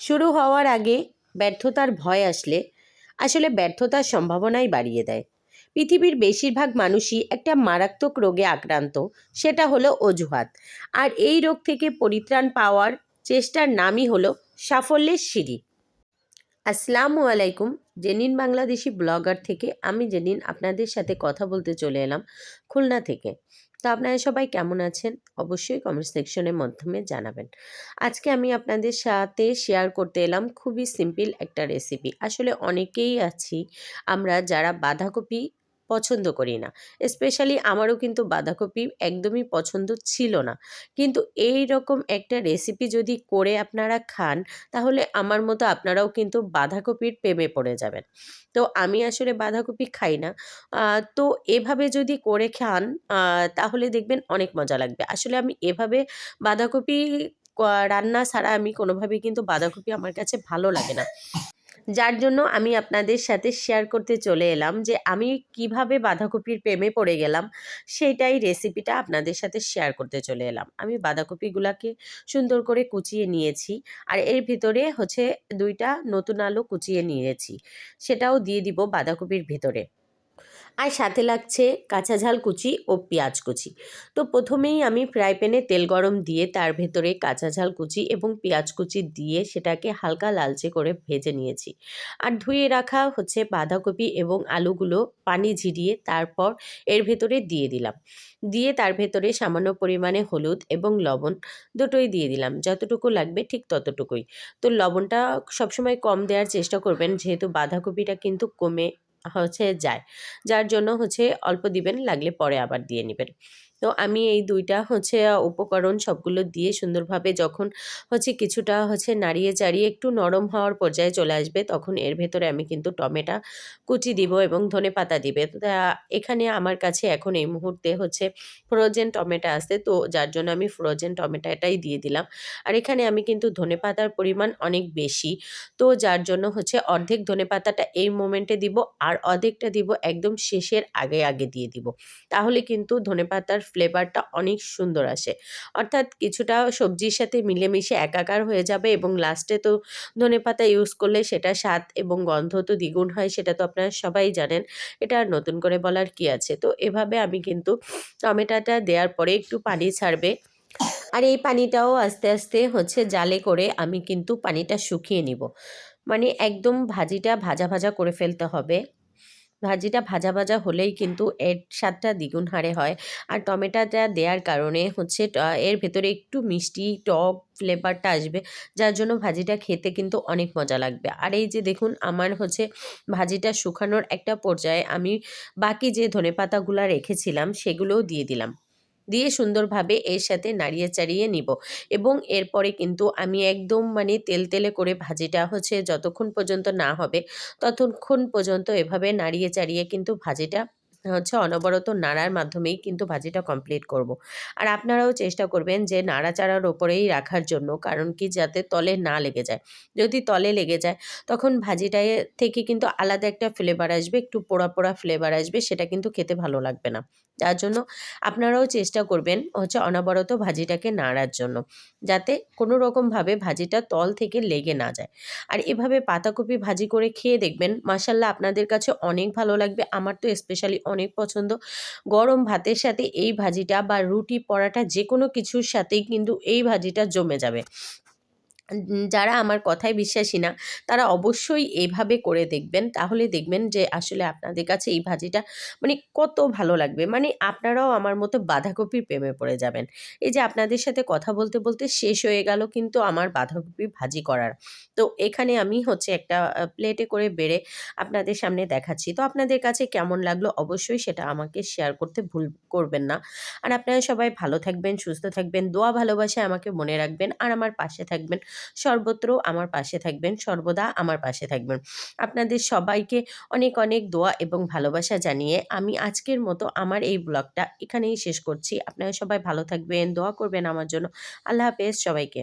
শুরু হওয়ার আগে ব্যর্থতার ভয় আসলে আসলে ব্যর্থতার সম্ভাবনাই বাড়িয়ে দেয়। পৃথিবীর বেশিরভাগ মানুষই একটা মারাত্মক রোগে আক্রান্ত, সেটা হলো অজুহাত। আর এই রোগ থেকে পরিত্রাণ পাওয়ার চেষ্টার নামই হলো সাফল্যের সিঁড়ি। আসসালামু আলাইকুম। জেনিন বাংলাদেশি ব্লগার থেকে আমি জেনিন আপনাদের সাথে কথা বলতে চলে এলাম খুলনা থেকে। তো আপনারা সবাই কেমন আছেন? অবশ্যই কমেন্ট সেকশনের মাধ্যমে জানাবেন। আজকে আমি আপনাদের সাথে শেয়ার করতে এলাম খুবই সিম্পল একটা রেসিপি আসলে অনেকেই আছি, আমরা যারা বাঁধাকপি পছন্দ করি না। স্পেশালি আমারও কিন্তু বাঁধাকপি একদমই পছন্দ ছিল না। কিন্তু এই রকম একটা রেসিপি যদি করে আপনারা খান, তাহলে আমার মতো আপনারাও কিন্তু বাঁধাকপির প্রেমে পড়ে যাবেন। তো আমি আসলে বাঁধাকপি খাই না। তো এভাবে যদি করে খান তাহলে দেখবেন অনেক মজা লাগবে। আসলে আমি এভাবে বাঁধাকপি রান্না ছাড়া আমি কোনোভাবেই কিন্তু বাঁধাকপি আমার কাছে ভালো লাগে না। যার জন্য আমি আপনাদের সাথে শেয়ার করতে চলে এলাম যে আমি কীভাবে বাঁধাকপির প্রেমে পড়ে গেলাম, সেটাই রেসিপিটা আপনাদের সাথে শেয়ার করতে চলে এলাম। আমি বাঁধাকপিগুলাকে সুন্দর করে কুচিয়ে নিয়েছি আর এর ভিতরে হচ্ছে দুইটা নতুন আলু কুচিয়ে নিয়েছি, সেটাও দিয়ে দিব বাঁধাকপির ভিতরে। আর সাথে লাগছে কাঁচা ঝাল কুচি ও পেঁয়াজ কুচি। তো প্রথমেই আমি ফ্রাই প্যানে তেল গরম দিয়ে তার ভেতরে কাঁচা ঝাল কুচি এবং পেঁয়াজ কুচি দিয়ে সেটাকে হালকা লালচে করে ভেজে নিয়েছি। আর ধুয়ে রাখা হচ্ছে বাঁধাকপি এবং আলুগুলো পানি ঝিরিয়ে তারপর এর ভেতরে দিয়ে দিলাম। দিয়ে তার ভেতরে সামান্য পরিমাণে হলুদ এবং লবণ দুটোই দিয়ে দিলাম। যতটুকু লাগবে ঠিক ততটুকুই। তো লবণটা সবসময় কম দেওয়ার চেষ্টা করবেন, যেহেতু বাঁধাকপিটা কিন্তু কমে হচ্ছে যায়। যার জন্য হচ্ছে অল্প দিবেন লাগলে পরে আবার দিয়ে নেবেন। তো আমি এই দুইটা হচ্ছে উপকরণ সবগুলো দিয়ে সুন্দরভাবে যখন হচ্ছে কিছুটা হচ্ছে নাড়িয়ে চাড়িয়ে একটু নরম হওয়ার পর্যায়ে চলে আসবে, তখন এর ভেতরে আমি কিন্তু টমেটো কুচি দিব এবং ধনে পাতা দিবে। এখানে আমার কাছে এখন এই মুহূর্তে হচ্ছে ফ্রোজেন টমেটো আছে, তো যার জন্য আমি ফ্রোজেন টমেটোটাই দিয়ে দিলাম। আর এখানে আমি কিন্তু ধনে পাতার পরিমাণ অনেক বেশি, তো যার জন্য হচ্ছে অর্ধেক ধনে পাতাটা এই মোমেন্টে দিব আর অর্ধেকটা দিব একদম শেষের আগে আগে দিয়ে দিব। তাহলে কিন্তু ধনে পাতার ফ্লেভারটা অনেক সুন্দর আসে। অর্থাৎ কিছুটা সবজির সাথে মিলেমিশে একাকার হয়ে যাবে এবং লাস্টে তো ধনে পাতা ইউজ করলে সেটা স্বাদ এবং গন্ধ তো দ্বিগুণ হয়, সেটা তো আপনারা সবাই জানেন। এটা আর নতুন করে বলার কি আছে? তো এভাবে আমি কিন্তু টমেটোটা দেওয়ার পরে একটু পানি ছাড়বে। আর এই পানিটাও আস্তে আস্তে হচ্ছে জালে করে আমি কিন্তু পানিটা শুকিয়ে নিব। মানে একদম ভাজিটা ভাজা ভাজা করে ফেলতে হবে। ভাজিটা ভাজা ভাজা হলেই কিন্তু এর স্বাদটা দ্বিগুণ হারে হয়। আর টমেটোটা দেওয়ার কারণে হচ্ছে এর ভেতরে একটু মিষ্টি টক ফ্লেভারটা আসবে, যার জন্য ভাজিটা খেতে কিন্তু অনেক মজা লাগবে। আর এই যে দেখুন, আমার হচ্ছে ভাজিটা শুকানোর একটা পর্যায়ে আমি বাকি যে ধনে পাতাগুলো রেখেছিলাম, সেগুলোও দিয়ে দিলাম। দিয়ে সুন্দরভাবে এর সাথে নাড়িয়ে চাড়িয়ে নিব। এবং এরপরে কিন্তু আমি একদম মানে তেল তেলে করে ভাজিটা হচ্ছে যতক্ষণ পর্যন্ত না হবে, ততক্ষণ পর্যন্ত এভাবে নাড়িয়ে চাড়িয়ে কিন্তু ভাজিটা হচ্ছে। অনবরত নাড়ার মাধ্যমেই কিন্তু ভাজিটা কমপ্লিট করব। আর আপনারাও চেষ্টা করবেন যে নাড়াচাড়ার ওপরেই রাখার জন্য, কারণ কি যাতে তলে না লেগে যায়। যদি তলে লেগে যায়, তখন ভাজিটায় থেকে কিন্তু আলাদা একটা ফ্লেভার আসবে, একটু পোড়া পোড়া ফ্লেভার আসবে, সেটা কিন্তু খেতে ভালো লাগবে না। যার জন্য আপনারাও চেষ্টা করবেন হচ্ছে অনবরত ভাজিটাকে নাড়ার জন্য, যাতে কোনো রকমভাবে ভাজিটা তল থেকে লেগে না যায়। আর এভাবে পাতাকপি ভাজি করে খেয়ে দেখবেন মাসাল্লাহ আপনাদের কাছে অনেক ভালো লাগবে। আমার তো স্পেশালি অনেক পছন্দ। গরম ভাতের সাথে এই ভাজিটা বা রুটি পরাটা যে কোনো কিছুর সাথেই কিন্তু এই ভাজিটা জমে যাবে। যারা আমার কথায় বিশ্বাসী না, তারা অবশ্যই এভাবে করে দেখবেন। তাহলে দেখবেন যে আসলে আপনাদের কাছে এই ভাজিটা মানে কত ভালো লাগবে। মানে আপনারাও আমার মতো বাঁধাকপির প্রেমে পড়ে যাবেন। এই যে আপনাদের সাথে কথা বলতে বলতে শেষ হয়ে গেল কিন্তু আমার বাঁধাকপি ভাজি করার। তো এখানে আমি হচ্ছে একটা প্লেটে করে বেড়ে আপনাদের সামনে দেখাচ্ছি। তো আপনাদের কাছে কেমন লাগল অবশ্যই সেটা আমাকে শেয়ার করতে ভুল করবেন না। আর আপনারা সবাই ভালো থাকবেন, সুস্থ থাকবেন, দোয়া ভালোবাসে আমাকে মনে রাখবেন। আর আমার পাশে থাকবেন সর্বত্র আমার পাশে থাকবেন, সর্বদা আমার পাশে থাকবেন। আপনাদের সবাইকে অনেক অনেক দোয়া এবং ভালোবাসা জানিয়ে আমি আজকের মতো আমার এই ব্লগটা এখানেই শেষ করছি। আপনারা সবাই ভালো থাকবেন, দোয়া করবেন আমার জন্য। আল্লাহ হাফেজ সবাইকে।